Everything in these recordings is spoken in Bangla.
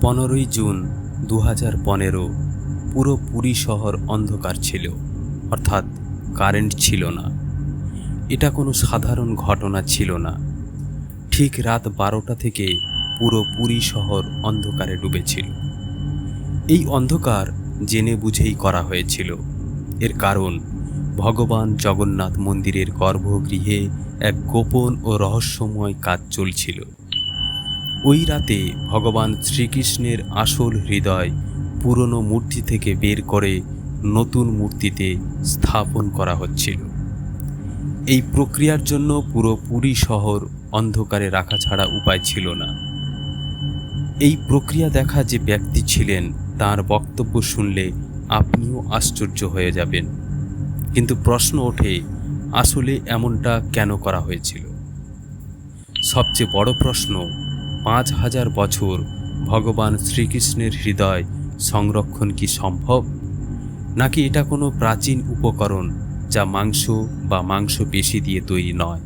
পনেরোই জুন দু হাজার পনেরো পুরো পুরী শহর অন্ধকার ছিল, অর্থাৎ কারেন্ট ছিল না। এটা কোনো সাধারণ ঘটনা ছিল না। ঠিক রাত বারোটা থেকে পুরো পুরী শহর অন্ধকারে ডুবেছিল। এই অন্ধকার জেনে বুঝেই করা হয়েছিল। এর কারণ, ভগবান জগন্নাথ মন্দিরের গর্ভগৃহে এক গোপন ও রহস্যময় কাজ চলছিল। ওই রাতে ভগবান শ্রীকৃষ্ণের আসল হৃদয় পুরনো মূর্তি থেকে বের করে নতুন মূর্তিতে স্থাপন করা হচ্ছিল। এই প্রক্রিয়ার জন্য পুরো পুরী শহর অন্ধকারে রাখা ছাড়া উপায় ছিল না। এই প্রক্রিয়া দেখা যে ব্যক্তি ছিলেন, তার বক্তব্য শুনলে আপনিও আশ্চর্য হয়ে যাবেন। কিন্তু প্রশ্ন ওঠে, আসলে এমনটা কেন করা হয়েছিল? সবচেয়ে বড় প্রশ্ন পাঁচ হাজার বছর ভগবান শ্রীকৃষ্ণের হৃদয় সংরক্ষণ কি সম্ভব? নাকি এটা কোনো প্রাচীন উপকরণ যা মাংস বা মাংস পেশি দিয়ে তৈরি নয়?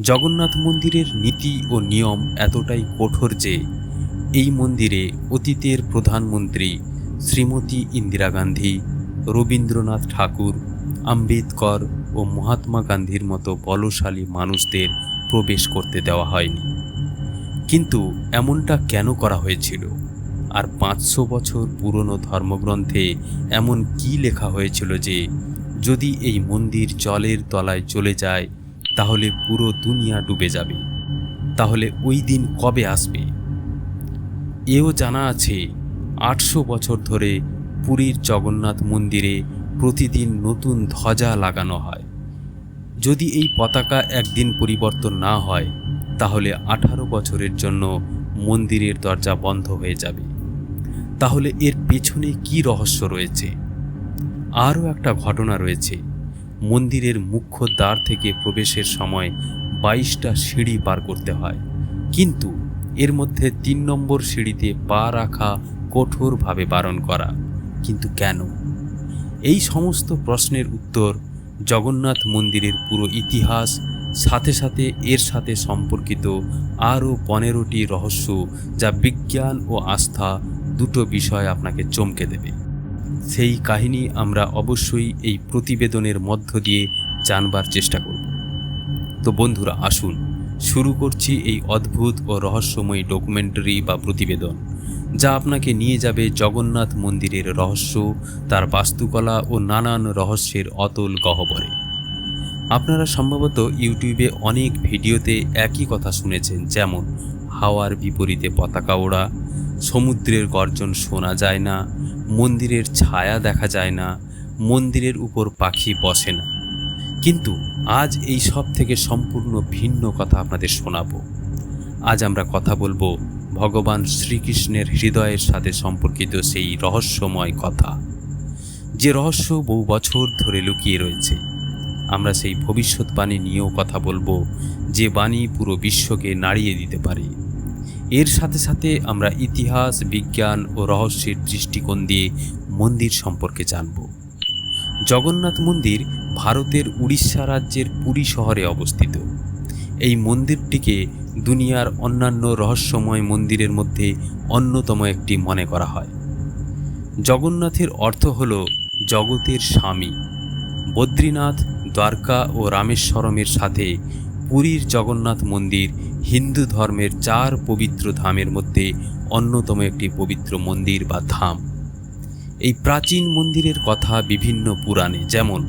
জগন্নাথ মন্দিরের নীতি ও নিয়ম এতটাই কঠোর যে এই মন্দিরে অতীতের প্রধানমন্ত্রী শ্রীমতী ইন্দিরা গান্ধী, রবীন্দ্রনাথ ঠাকুর, আম্বেদকর ও মহাত্মা গান্ধীর মতো বলশালী মানুষদের প্রবেশ করতে দেওয়া হয়নি। কিন্তু এমনটা কেন করা হয়েছিল? আর পাঁচশো বছর পুরনো ধর্মগ্রন্থে এমন কি লেখা হয়েছিল যে, যদি এই মন্দির জলের তলায় চলে যায়, তাহলে পুরো দুনিয়া ডুবে যাবে। তাহলে ওই দিন কবে আসবে? এও জানা আছে, আটশো বছর ধরে পুরীর জগন্নাথ মন্দিরে প্রতিদিন নতুন ধ্বজা লাগানো হয়। যদি এই পতাকা একদিন পরিবর্তন না হয় তাহলে আঠারো বছরের জন্য মন্দিরের দরজা বন্ধ হয়ে যাবে। তাহলে এর পেছনে কি রহস্য রয়েছে? আরও একটা ঘটনা রয়েছে। মন্দিরের মুখ্য দ্বার থেকে প্রবেশের সময় বাইশটা সিঁড়ি পার করতে হয়। কিন্তু এর মধ্যে তিন নম্বর সিঁড়িতে পা রাখা কঠোরভাবে বারণ করা। কিন্তু কেন? এই সমস্ত প্রশ্নের উত্তর জগন্নাথ মন্দিরের পুরো ইতিহাস সাথে সাথে এর সাথে সম্পর্কিত আরও পনেরোটি রহস্য যা বিজ্ঞান ও আস্থা দুটো বিষয় আপনাকে চমকে দেবে। সেই কাহিনী আমরা অবশ্যই এই প্রতিবেদনের মধ্য দিয়ে জানবার চেষ্টা করব। তো বন্ধুরা, আসুন, শুরু করছি এই অদ্ভুত ও রহস্যময়ী ডকুমেন্টারি বা প্রতিবেদন, যা আপনাকে নিয়ে যাবে জগন্নাথ মন্দিরের রহস্য, তার বাস্তুকলা ও নানান রহস্যের অতল গহ্বরে। আপনারা সম্ভবত ইউটিউবে অনেক ভিডিওতে একই কথা শুনেছেন, যেমন, হাওয়ার বিপরীতে পতাকা ওড়া, সমুদ্রের গর্জন শোনা যায় না, মন্দিরের ছায়া দেখা যায় না, মন্দিরের উপর পাখি বসে না। কিন্তু আজ এই সব থেকে সম্পূর্ণ ভিন্ন কথা আপনাদের শোনাবো। আজ আমরা কথা বলব ভগবান শ্রীকৃষ্ণের হৃদয়ের সাথে সম্পর্কিত সেই রহস্যময় কথা, যে রহস্য বহু বছর ধরে লুকিয়ে রয়েছে। আমরা সেই ভবিষ্যৎবাণী নিয়েও কথা বলব, যে বাণী পুরো বিশ্বকে নাড়িয়ে দিতে পারে। এর সাথে সাথে আমরা ইতিহাস, বিজ্ঞান ও রহস্যের দৃষ্টিকোণ দিয়ে মন্দির সম্পর্কে জানব। জগন্নাথ মন্দির ভারতের উড়িষ্যা রাজ্যের পুরী শহরে অবস্থিত। এই মন্দিরটিকে দুনিয়ার অন্যান্য রহস্যময় মন্দিরের মধ্যে অন্যতম একটি মনে করা হয়। জগন্নাথের অর্থ হল জগতের স্বামী। বদ্রীনাথ দ্বারকা ও রামেশ্বরমের সাথে পুরীর জগন্নাথ মন্দির হিন্দু ধর্মের চার পবিত্র ধামের মধ্যে অন্যতম একটি পবিত্র মন্দির বা ধাম। এই প্রাচীন মন্দিরের কথা বিভিন্ন পুরাণে যেমন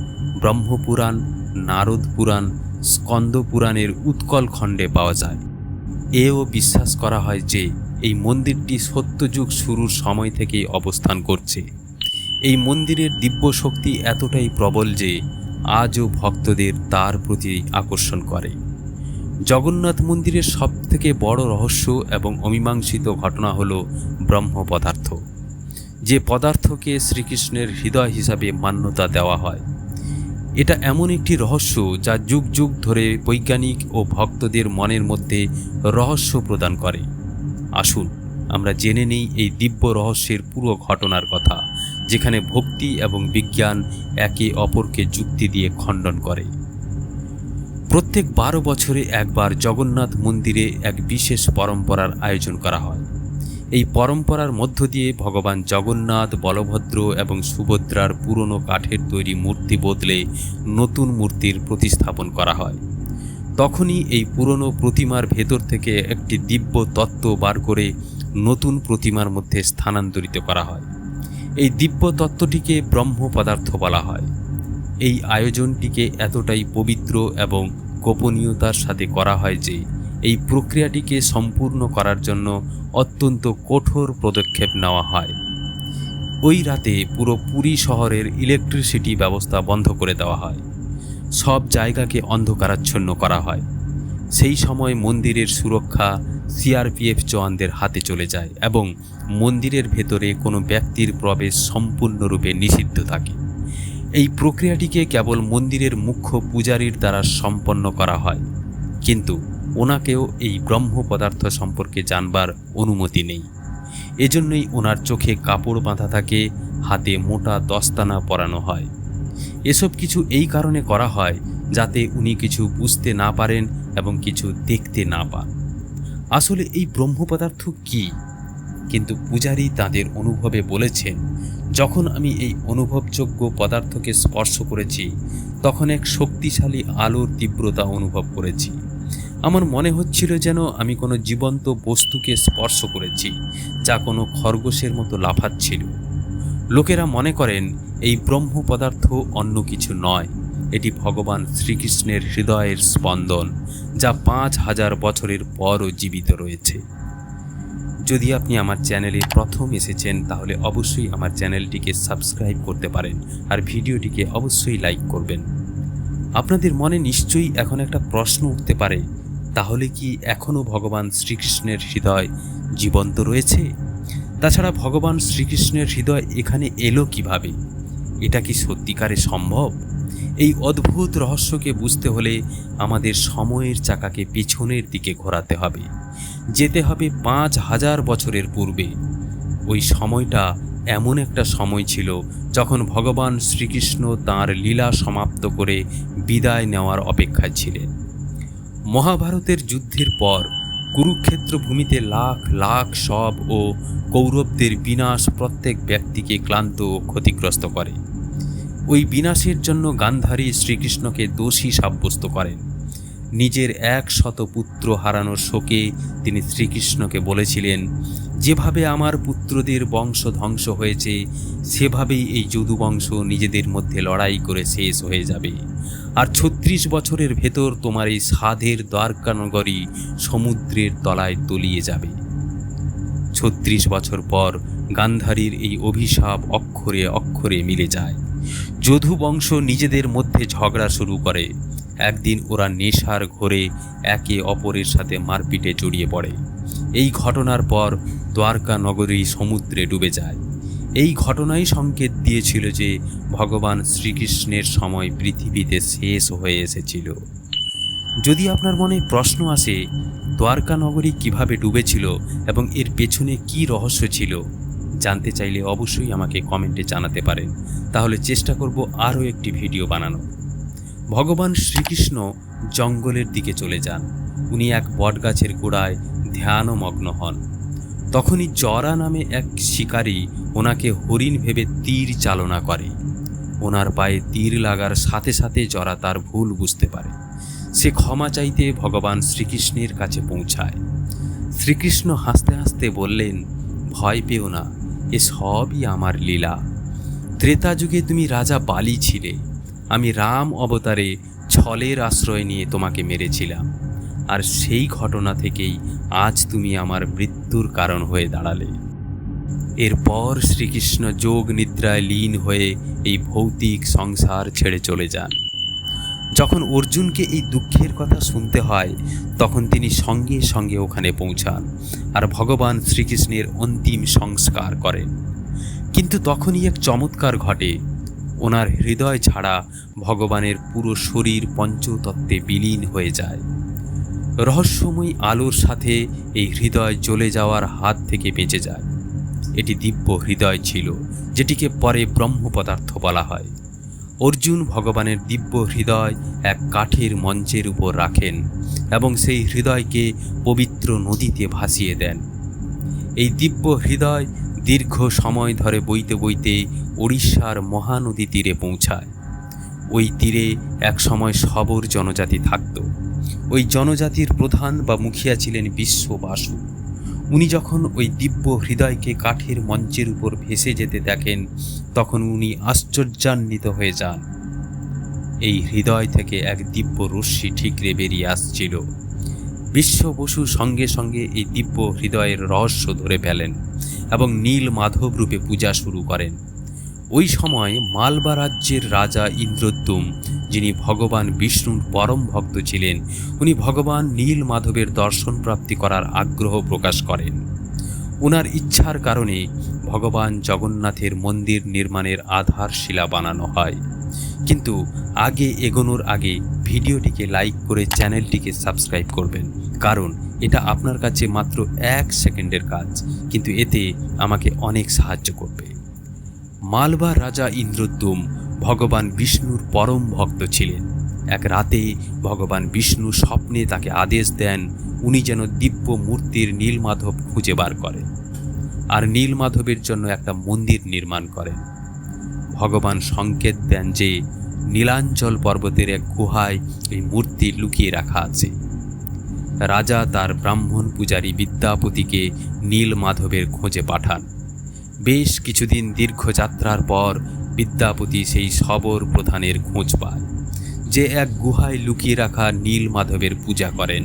ব্রহ্মপুরাণ নারদ পুরাণ স্কন্দ পুরাণের উৎকল খণ্ডে পাওয়া যায়। এও বিশ্বাস করা হয় যে এই মন্দিরটি সত্যযুগ শুরুর সময় থেকেই অবস্থান করছে। এই মন্দিরের দিব্য শক্তি এতটাই প্রবল যে আজও ভক্তদের তার প্রতি আকর্ষণ করে। জগন্নাথ মন্দিরের সবথেকে বড় রহস্য এবং অমীমাংসিত ঘটনা হল ব্রহ্ম পদার্থ যে পদার্থকে শ্রীকৃষ্ণের হৃদয় হিসাবে মান্যতা দেওয়া হয়। এটা এমন একটি রহস্য যা যুগ যুগ ধরে বৈজ্ঞানিক ও ভক্তদের মনের মধ্যে রহস্য প্রদান করে। আসুন, আমরা জেনে নিই এই দিব্য রহস্যের পুরো ঘটনার কথা। যেখানে ভক্তি এবং বিজ্ঞান একে অপরকে যুক্তি দিয়ে খণ্ডন করে। প্রত্যেক বারো বছরে একবার জগন্নাথ মন্দিরে এক বিশেষ পরম্পরার আয়োজন করা হয়। এই পরম্পরার মধ্য দিয়ে ভগবান জগন্নাথ, বলভদ্র এবং সুভদ্রার পুরনো কাঠের তৈরি মূর্তি বদলে নতুন মূর্তির প্রতিস্থাপন করা হয়। তখনই এই পুরনো প্রতিমার ভেতর থেকে একটি দিব্য তত্ত্ব বার করে নতুন প্রতিমার মধ্যে স্থানান্তরিত করা হয়। এই দিব্য তত্ত্বটিকে ব্রহ্ম পদার্থ বলা হয়। এই আয়োজনটিকে এতটাই পবিত্র এবং গোপনীয়তার সাথে করা হয় যে, এই প্রক্রিয়াটিকে সম্পূর্ণ করার জন্য অত্যন্ত কঠোর পদক্ষেপ নেওয়া হয়। ওই রাতে পুরো পুরী শহরের ইলেকট্রিসিটি ব্যবস্থা বন্ধ করে দেওয়া হয়। সব জায়গাকে অন্ধকারাচ্ছন্ন করা হয়। সেই সময় মন্দিরের সুরক্ষা সিআরপিএফ জওয়ানদের হাতে চলে যায় এবং মন্দিরের ভেতরে কোনো ব্যক্তির প্রবেশ সম্পূর্ণরূপে নিষিদ্ধ থাকে। এই প্রক্রিয়াটিকে কেবল মন্দিরের মুখ্য পূজারীর দ্বারা সম্পন্ন করা হয়, কিন্তু ওনাকেও এই ব্রহ্ম পদার্থ সম্পর্কে জানবার অনুমতি নেই। এজন্যই ওনার চোখে কাপড় বাঁধা থাকে, হাতে মোটা দস্তানা পরানো হয়। এসব কিছু এই কারণে করা হয় যাতে উনি কিছু বুঝতে না পারেন এবং কিছু দেখতে না পান। আসলে এই ব্রহ্ম পদার্থ কি? কিন্তু পূজারী তাদের অনুভবে বলেছেন, যখন আমি এই অনুভবযোগ্য পদার্থকে স্পর্শ করেছি, তখন এক শক্তিশালী আলোর তীব্রতা অনুভব করেছি। আমার মনে হচ্ছিল যেন আমি কোনো জীবন্ত বস্তুকে স্পর্শ করেছি, যা কোনো খরগোশের মতো লাফাচ্ছিল। লোকেরা মনে করেন, এই ব্রহ্ম পদার্থ অন্য কিছু নয়। এটি ভগবান শ্রীকৃষ্ণের হৃদয়ের স্পন্দন, যা পাঁচ হাজার বছরের পরও জীবিত রয়েছে। যদি আপনি আমার চ্যানেলে প্রথম এসেছেন, তাহলে অবশ্যই আমার চ্যানেলটিকে সাবস্ক্রাইব করতে পারেন আর ভিডিওটিকে অবশ্যই লাইক করবেন। আপনাদের মনে নিশ্চয়ই এখন একটা প্রশ্ন উঠতে পারে, তাহলে কি এখনও ভগবান শ্রীকৃষ্ণের হৃদয় জীবন্ত রয়েছে? তাছাড়া ভগবান শ্রীকৃষ্ণের হৃদয় এখানে এলো কীভাবে? এটা কি সত্যিকারে সম্ভব? এই অদ্ভুত রহস্যকে বুঝতে হলে আমাদের সময়ের চাকাকে পিছনের দিকে ঘোরাতে হবে। যেতে হবে পাঁচ হাজার বছরের পূর্বে। ওই সময়টা এমন একটা সময় ছিল যখন ভগবান শ্রীকৃষ্ণ তাঁর লীলা সমাপ্ত করে বিদায় নেওয়ার অপেক্ষায় ছিলেন। মহাভারতের যুদ্ধের পর কুরুক্ষেত্র ভূমিতে লাখ লাখ সব ও কৌরবদের বিনাশ প্রত্যেক ব্যক্তিকে ক্লান্ত ও ক্ষতিগ্রস্ত করে। ওই বিনাশের জন্য গান্ধারী শ্রীকৃষ্ণকে দোষী সাব্যস্ত করেন। নিজের এক শত পুত্র হারানোর শোকে তিনি শ্রীকৃষ্ণকে বলেছিলেন, যেভাবে আমার পুত্রদের বংশ ধ্বংস হয়েছে, সেভাবেই এই যদুবংশ নিজেদের মধ্যে লড়াই করে শেষ হয়ে যাবে। আর ছত্রিশ বছরের ভেতর তোমার এই সাধের দ্বারকানগরী সমুদ্রের তলায় তলিয়ে যাবে। ছত্রিশ বছর পর গান্ধারীর এই অভিশাপ অক্ষরে অক্ষরে মিলে যায়। যদু বংশ নিজেদের মধ্যে ঝগড়া শুরু করে। একদিন ওরা নেশার ঘোরে একে অপরের সাথে মারপিটে জড়িয়ে পড়ে। এই ঘটনার পর দ্বারকা নগরী সমুদ্রে ডুবে যায়। এই ঘটনাই সংকেত দিয়েছিল যে ভগবান শ্রীকৃষ্ণের সময় পৃথিবীতে শেষ হয়ে এসেছিল। যদি আপনার মনে প্রশ্ন আসে, দ্বারকা নগরী কীভাবে ডুবেছিল এবং এর পেছনে কি রহস্য ছিল জানতে চাইলে অবশ্যই আমাকে কমেন্টে জানাতে পারেন। তাহলে চেষ্টা করব আরও একটি ভিডিও বানানো ভগবান শ্রীকৃষ্ণ জঙ্গলের দিকে চলে যান। উনি এক বটগাছের গোড়ায় ধ্যানমগ্ন হন। তখনই জরা নামে এক শিকারী ওনাকে হরিণ ভেবে তীর চালনা করে। ওনার পায়ে তীর লাগার সাথে সাথে জরা তার ভুল বুঝতে পারে। সে ক্ষমা চাইতে ভগবান শ্রীকৃষ্ণের কাছে পৌঁছায়। শ্রীকৃষ্ণ হাসতে হাসতে বললেন, ভয় পেও না। এ সবই আমার লীলা। ত্রেতা যুগে তুমি রাজা বালি ছিলে। আমি রাম অবতারে ছলের আশ্রয় নিয়ে তোমাকে মেরেছিলাম। আর সেই ঘটনা থেকেই আজ তুমি আমার মৃত্যুর কারণ হয়ে দাঁড়ালে। এরপর শ্রীকৃষ্ণ যোগ নিদ্রায় লীন হয়ে এই ভৌতিক সংসার ছেড়ে চলে যান। যখন অর্জুনকে এই দুঃখের কথা শুনতে হয়, তখন তিনি সঙ্গে সঙ্গে ওখানে পৌঁছান আর ভগবান শ্রীকৃষ্ণের অন্তিম সংস্কার করেন। কিন্তু তখনই এক চমৎকার ঘটে। ওনার হৃদয় ছাড়া ভগবানের পুরো শরীর পঞ্চতত্ত্বে বিলীন হয়ে যায়। রহস্যময়ী আলোর সাথে এই হৃদয় জ্বলে যাওয়ার হাত থেকে বেঁচে যায়। এটি দিব্য হৃদয় ছিল, যেটিকে পরে ব্রহ্ম পদার্থ বলা হয়। অর্জুন ভগবানের দিব্য হৃদয় এক কাঠের মঞ্চের উপর রাখেন এবং সেই হৃদয়কে পবিত্র নদীতে ভাসিয়ে দেন। এই দিব্য হৃদয় দীর্ঘ সময় ধরে বইতে বইতে ওড়িশার মহানদী তীরে পৌঁছায়। ওই তীরে এক সময় সবর জনজাতি থাকত। ওই জনজাতির প্রধান বা মুখিয়া ছিলেন বিশ্ববাসু উনি যখন ওই দিব্য হৃদয়কে কাঠের মঞ্চের উপর ভেসে যেতে দেখেন, তখন উনি আশ্চর্যান্বিত হয়ে যান। এই হৃদয় থেকে এক দিব্য রশ্মি ঠিকরে বেরিয়ে আসছিল। বিশ্ব বসু সঙ্গে সঙ্গে এই দিব্য হৃদয়ের রহস্য ধরে ফেলেন এবং নীল মাধব রূপে পূজা শুরু করেন। ওই সময় মালবা রাজ্যের রাজা ইন্দ্রদ্যুম যিনি ভগবান বিষ্ণুর পরম ভক্ত ছিলেন, উনি ভগবান নীল মাধবের দর্শন প্রাপ্তি করার আগ্রহ প্রকাশ করেন। ওনার ইচ্ছার কারণে ভগবান জগন্নাথের মন্দির নির্মাণের আধারশিলা বানানো হয়। কিন্তু আগে এগোনোর আগে ভিডিওটিকে লাইক করে চ্যানেলটিকে সাবস্ক্রাইব করবেন, কারণ এটা আপনার কাছে মাত্র এক সেকেন্ডের কাজ, কিন্তু এতে আমাকে অনেক সাহায্য করবে। মালবা রাজা ইন্দ্রদ্যুম ভগবান বিষ্ণুর পরম ভক্ত ছিলেন। এক রাতে ভগবান বিষ্ণু স্বপ্নে তাকে আদেশ দেন, উনি যেন দিব্য মূর্তির নীলমাধব খুঁজে বার করেন আর নীলমাধবের জন্য একটা মন্দির নির্মাণ করেন। ভগবান সংকেত দেন যে নীলাঞ্চল পর্বতের এক গুহায় এই মূর্তি লুকিয়ে রাখা আছে। রাজা তার ব্রাহ্মণ পূজারী বিদ্যাপতিকে নীল মাধবের খোঁজে পাঠান। বেশ কিছুদিন দীর্ঘ যাত্রার পর বিদ্যাপতি সেই সবর প্রধানের খোঁজ পায়, যে এক গুহায় লুকিয়ে রাখা নীল মাধবের পূজা করেন।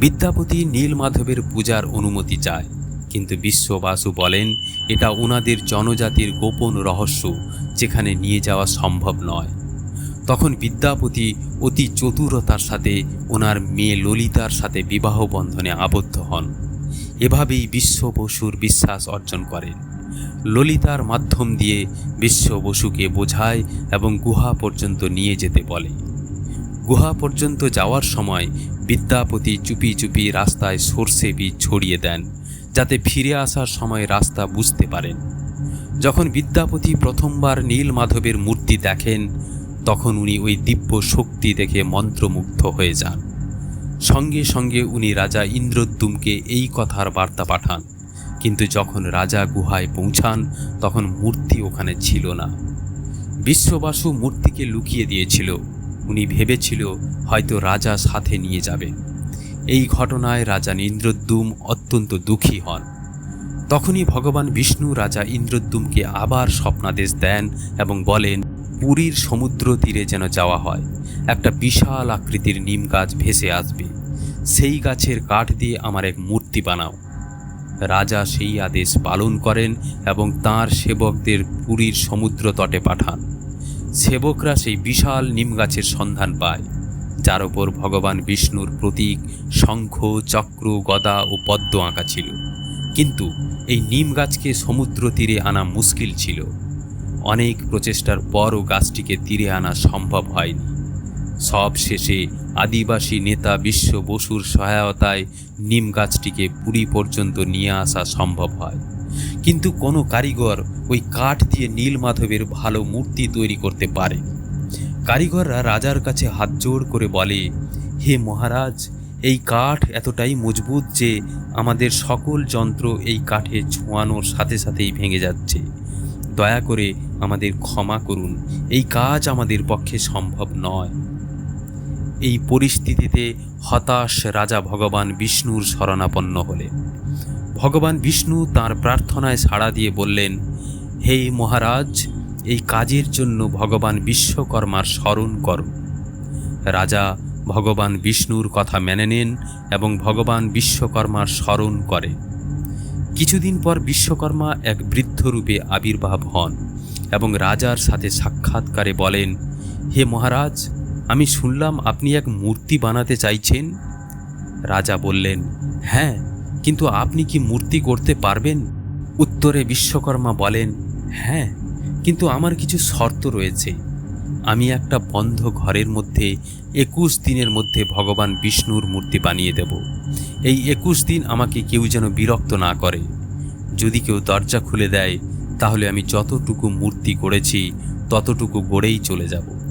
বিদ্যাপতি নীল মাধবের পূজার অনুমতি চায়, কিন্তু বিশ্ববাসু বলেন, এটা ওনাদের জনজাতির গোপন রহস্য, যেখানে নিয়ে যাওয়া সম্ভব নয়। তখন বিদ্যাপতি অতি চতুরতার সাথে ওনার মেয়ে ললিতার সাথে বিবাহ বন্ধনে আবদ্ধ হন। এভাবেই বিশ্ব বসুর বিশ্বাস অর্জন করেন। ললিতার মাধ্যম দিয়ে বিশ্ব বসুকে বোঝায় এবং গুহা পর্যন্ত নিয়ে যেতে বলে। গুহা পর্যন্ত যাওয়ার সময় বিদ্যাপতি চুপি চুপি রাস্তায় সর্ষে বীজ ছড়িয়ে দেন, যাতে ফিরে আসার সময় রাস্তা বুঝতে পারেন। যখন বিদ্যাপতি প্রথমবার নীল মাধবের মূর্তি দেখেন, তখন উনি ওই দিব্য শক্তি দেখে মন্ত্রমুগ্ধ হয়ে যান। সঙ্গে সঙ্গে উনি রাজা ইন্দ্রদ্যুমকে এই কথার বার্তা পাঠান। কিন্তু যখন রাজা গুহায় পৌঁছান, তখন মূর্তি ওখানে ছিল না। বিশ্ববাসু মূর্তিকে লুকিয়ে দিয়েছিল। উনি ভেবেছিল হয়তো রাজা সাথে নিয়ে যাবে। এই ঘটনায় রাজা ইন্দ্রদ্যুম অত্যন্ত দুঃখী হন। তখনই ভগবান বিষ্ণু রাজা ইন্দ্রদ্যুমকে আবার স্বপ্নাদেশ দেন এবং বলেন, পুরীর সমুদ্র তীরে যেন যাওয়া হয়, একটা বিশাল আকৃতির নিম গাছ ভেসে আসবে। সেই গাছের কাঠ দিয়ে আমার এক মূর্তি বানাও। রাজা সেই আদেশ পালন করেন এবং তার সেবকদের পুরীর সমুদ্র তটে পাঠান। সেবকরা সেই বিশাল নিম গাছের সন্ধান পায়, যার ওপর ভগবান বিষ্ণুর প্রতীক শঙ্খ, চক্র, গদা ও পদ্ম আঁকা ছিল। কিন্তু এই নিম গাছকে সমুদ্র তীরে আনা মুশকিল ছিল। অনেক প্রচেষ্টার পরও গাছটিকে তীরে আনা সম্ভব হয়নি। সব শেষে আদিবাসী নেতা বিশ্ব বসুর সহায়তায় নিম গাছটিকে পুরী পর্যন্ত নিয়ে আসা সম্ভব হয়। কিন্তু কোনো কারিগর ওই কাঠ দিয়ে নীল মাধবের ভালো মূর্তি তৈরি করতে পারে। কারিগররা রাজার কাছে হাত জোড় করে বলে, হে মহারাজ, এই কাঠ এতটাই মজবুত যে আমাদের সকল যন্ত্র এই কাঠে ছোঁয়ানোর সাথে সাথেই ভেঙে যাচ্ছে। দয়া করে আমাদের ক্ষমা করুন। এই কাজ আমাদের পক্ষে সম্ভব নয়। এই পরিস্থিতিতে হতাশ রাজা ভগবান বিষ্ণুর শরণাপন্ন হলেন। ভগবান বিষ্ণু তার প্রার্থনায় সাড়া দিয়ে বললেন, হে মহারাজ, এই কাজের জন্য ভগবান বিশ্বকর্মার স্মরণ করো। রাজা ভগবান বিষ্ণুর কথা মেনে নেন এবং ভগবান বিশ্বকর্মার স্মরণ করে। কিছুদিন পর বিশ্বকর্মা এক বৃদ্ধরূপে আবির্ভাব হন এবং রাজার সাথে সাক্ষাৎকারে বলেন, হে মহারাজ আমি শুনলাম আপনি এক মূর্তি বানাতে চাইছেন। রাজা বললেন হ্যাঁ কিন্তু আপনি কি মূর্তি করতে পারবেন? উত্তরে বিশ্বকর্মা বলেন হ্যাঁ কিন্তু আমার কিছু শর্ত রয়েছে। আমি একটা বন্ধ ঘরের মধ্যে একুশ দিনের মধ্যে ভগবান বিষ্ণুর মূর্তি বানিয়ে দেব। এই একুশ দিন আমাকে কেউ যেন বিরক্ত না করে। যদি কেউ দরজা খুলে দেয়, তাহলে আমি যতটুকু মূর্তি গড়েছি, ততটুকু গড়েই চলে যাব।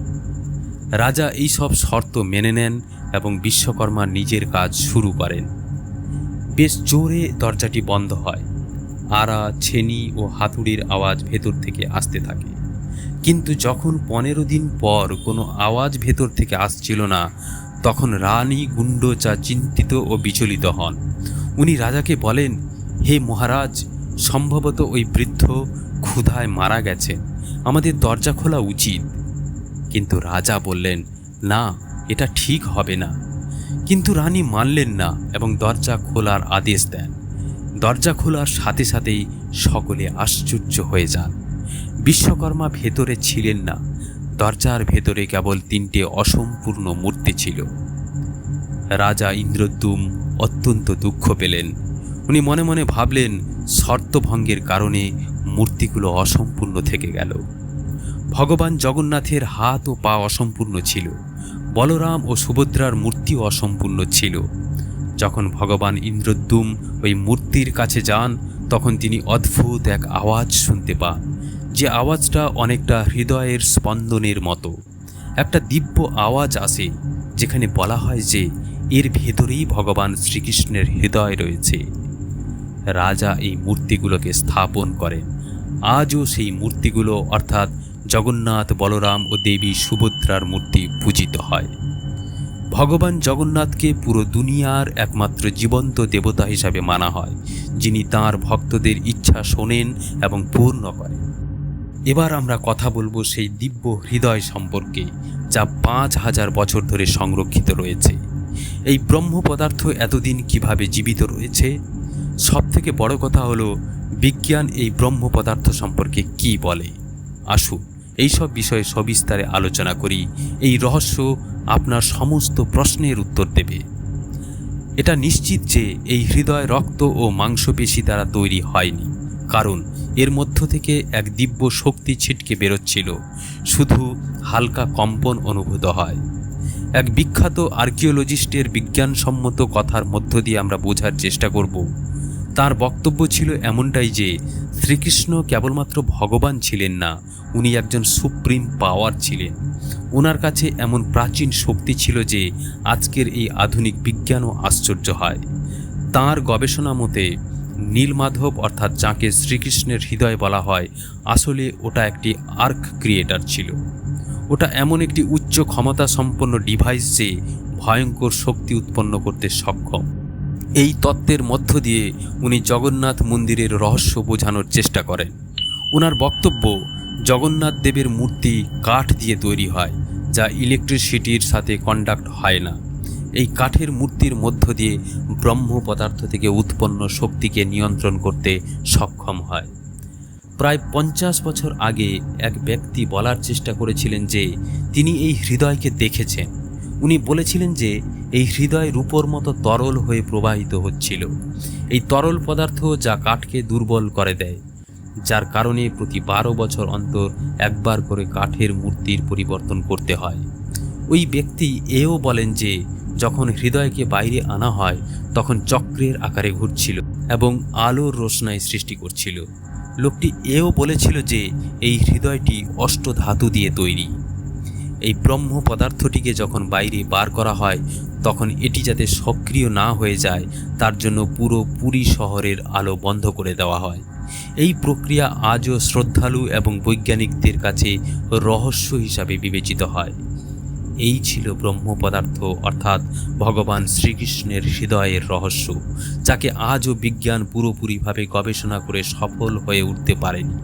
রাজা এই সব শর্ত মেনে নেন এবং বিশ্বকর্মা নিজের কাজ শুরু করেন। বেশ জোরে দরজাটি বন্ধ হয়। আরা, ছেনি ও হাতুড়ির আওয়াজ ভেতর থেকে আসতে থাকে। কিন্তু যখন পনেরো দিন পর কোনো আওয়াজ ভেতর থেকে আসছিল না, তখন রানী গুন্ডচা চিন্তিত ও বিচলিত হন। উনি রাজাকে বলেন, হে মহারাজ, সম্ভবত ওই বৃদ্ধ ক্ষুধায় মারা গেছেন। আমাদের দরজা খোলা উচিত। কিন্তু রাজা বললেন, না, এটা ঠিক হবে না। কিন্তু রানী মানলেন না এবং দরজা খোলার আদেশ দেন। দরজা খোলার সাথে সাথেই সকলে আশ্চর্য হয়ে যান। বিশ্বকর্মা ভেতরে ছিলেন না। দরজার ভেতরে কেবল তিনটে অসম্পূর্ণ মূর্তি ছিল। রাজা ইন্দ্রদ্যুম অত্যন্ত দুঃখ পেলেন। উনি মনে মনে ভাবলেন, শর্তভঙ্গের কারণে মূর্তিগুলো অসম্পূর্ণ থেকে গেল। ভগবান জগন্নাথের হাত ও পা অসম্পূর্ণ ছিল। বলরাম ও সুভদ্রার মূর্তিও অসম্পূর্ণ ছিল। যখন ভগবান ইন্দ্রদ্যুম ওই মূর্তির কাছে যান, তখন তিনি অদ্ভুত এক আওয়াজ শুনতে পান, যে আওয়াজটা অনেকটা হৃদয়ের স্পন্দনের মতো। একটা দিব্য আওয়াজ আসে, যেখানে বলা হয় যে এর ভেতরেই ভগবান শ্রীকৃষ্ণের হৃদয় রয়েছে। রাজা এই মূর্তিগুলোকে স্থাপন করেন। আজও সেই মূর্তিগুলো অর্থাৎ জগন্নাথ, বলরাম ও দেবী সুভদ্রার মূর্তি পূজিত হয়। ভগবান জগন্নাথকে পুরো দুনিয়ার একমাত্র জীবন্ত দেবতা হিসাবে মানা হয়, যিনি তাঁর ভক্তদের ইচ্ছা শোনেন এবং পূর্ণ করেন। এবার আমরা কথা বলব সেই দিব্য হৃদয় সম্পর্কে, যা পাঁচ হাজার বছর ধরে সংরক্ষিত রয়েছে। এই ব্রহ্ম পদার্থ এতদিন কীভাবে জীবিত রয়েছে? সব থেকে বড় কথা হলো, বিজ্ঞান এই ব্রহ্ম পদার্থ সম্পর্কে কি বলে? আসুন। এইসব বিষয়ে সবিস্তারে আলোচনা করি। এই রহস্য আপনার সমস্ত প্রশ্নের উত্তর দেবে। এটা নিশ্চিত যে এই হৃদয় রক্ত ও মাংসপেশি দ্বারা তৈরি হয়নি, কারণ এর মধ্য থেকে এক দিব্য শক্তি ছিটকে বেরোচ্ছিল, শুধু হালকা কম্পন অনুভূত হয়। এক বিখ্যাত আর্কিওলজিস্টের বিজ্ঞানসম্মত কথার মধ্য দিয়ে আমরা বোঝার চেষ্টা করব। তার বক্তব্য ছিল এমনটাই যে শ্রীকৃষ্ণ কেবলমাত্র ভগবান ছিলেন না, উনি একজন সুপ্রিম পাওয়ার ছিলেন। ওনার কাছে এমন প্রাচীন শক্তি ছিল যে আজকের এই আধুনিক বিজ্ঞানও আশ্চর্য হয়। তার গবেষণা মতে, নীলমাধব অর্থাৎ যাকে শ্রীকৃষ্ণের হৃদয় বলা হয়, আসলে ওটা একটি আর্ক ক্রিয়েটার ছিল। ওটা এমন একটি উচ্চ ক্ষমতা সম্পন্ন ডিভাইস যে ভয়ঙ্কর শক্তি উৎপন্ন করতে সক্ষম। এই তত্ত্বের মধ্য দিয়ে উনি জগন্নাথ মন্দিরের রহস্য বোঝানোর চেষ্টা করেন। ওনার বক্তব্য, জগন্নাথ দেবের মূর্তি কাঠ দিয়ে তৈরি হয়, যা ইলেকট্রিসিটির সাথে কন্ডাক্ট হয় না। এই কাঠের মূর্তির মধ্য দিয়ে ব্রহ্ম পদার্থ থেকে উৎপন্ন শক্তিকে নিয়ন্ত্রণ করতে সক্ষম হয়। প্রায় পঞ্চাশ বছর আগে এক ব্যক্তি বলার চেষ্টা করেছিলেন যে, তিনি এই হৃদয়কে দেখেছেন। উনি বলেছিলেন যে এই হৃদয় রূপর মতো তরল হয়ে প্রবাহিত হচ্ছিল। এই তরল পদার্থ যা কাঠকে দুর্বল করে দেয়, যার কারণে প্রতি বারো বছর অন্তর একবার করে কাঠের মূর্তির পরিবর্তন করতে হয়। ওই ব্যক্তি এও বলেন যে, যখন হৃদয়কে বাইরে আনা হয়, তখন চক্রের আকারে ঘুরছিল এবং আলোর রোশনাই সৃষ্টি করছিল। লোকটি এও বলেছিল যে, এই হৃদয়টি অষ্টধাতু দিয়ে তৈরি। এই ব্রহ্ম পদার্থটিকে যখন বাইরে বার করা হয়, তখন এটি যাতে সক্রিয় না হয়ে যায়, তার জন্য পুরো পুরী শহরের আলো বন্ধ করে দেওয়া হয়। এই প্রক্রিয়া আজও শ্রদ্ধালু এবং বৈজ্ঞানিকদের কাছে রহস্য হিসাবে বিবেচিত হয়। এই ছিল ব্রহ্ম পদার্থ, অর্থাৎ ভগবান শ্রীকৃষ্ণের হৃদয়ের রহস্য, যাকে আজও বিজ্ঞান পুরোপুরিভাবে গবেষণা করে সফল হয়ে উঠতে পারেনি।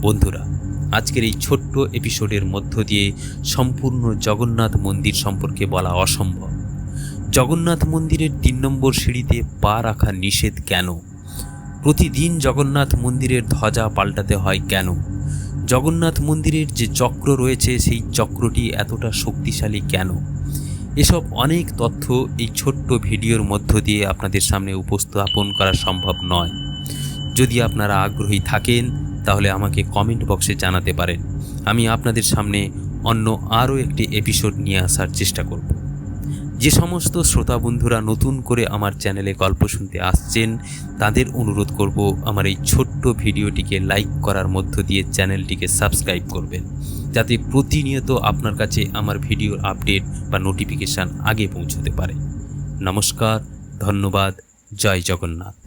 বন্ধুরা আজকের এই ছোট্ট এপিসোডের মধ্য দিয়ে সম্পূর্ণ জগন্নাথ মন্দির সম্পর্কে বলা অসম্ভব। জগন্নাথ মন্দিরের তিন নম্বর সিঁড়িতে পা রাখা নিষেধ কেন? প্রতিদিন জগন্নাথ মন্দিরের ধ্বজা পাল্টাতে হয় কেন? জগন্নাথ মন্দিরের যে চক্র রয়েছে, সেই চক্রটি এতটা শক্তিশালী কেন? এসব অনেক তথ্য এই ছোট্ট ভিডিওর মধ্য দিয়ে আপনাদের সামনে উপস্থাপন করা সম্ভব নয়। যদি আপনারা আগ্রহী থাকেন তাহলে আমাকে কমেন্ট বক্সে জানাতে পারেন। আমি আপনাদের সামনে অন্য আরও একটি এপিসোড নিয়ে আসার চেষ্টা করব। যে সমস্ত শ্রোতা বন্ধুরা নতুন করে আমার চ্যানেলে গল্প শুনতে আসছেন, তাদের অনুরোধ করব আমার এই ছোট্ট ভিডিওটিকে লাইক করার মধ্য দিয়ে চ্যানেলটিকে সাবস্ক্রাইব করবেন, যাতে প্রতিনিয়ত আপনার কাছে আমার ভিডিওর আপডেট বা নোটিফিকেশান আগে পৌঁছতে পারে। নমস্কার, ধন্যবাদ, জয় জগন্নাথ।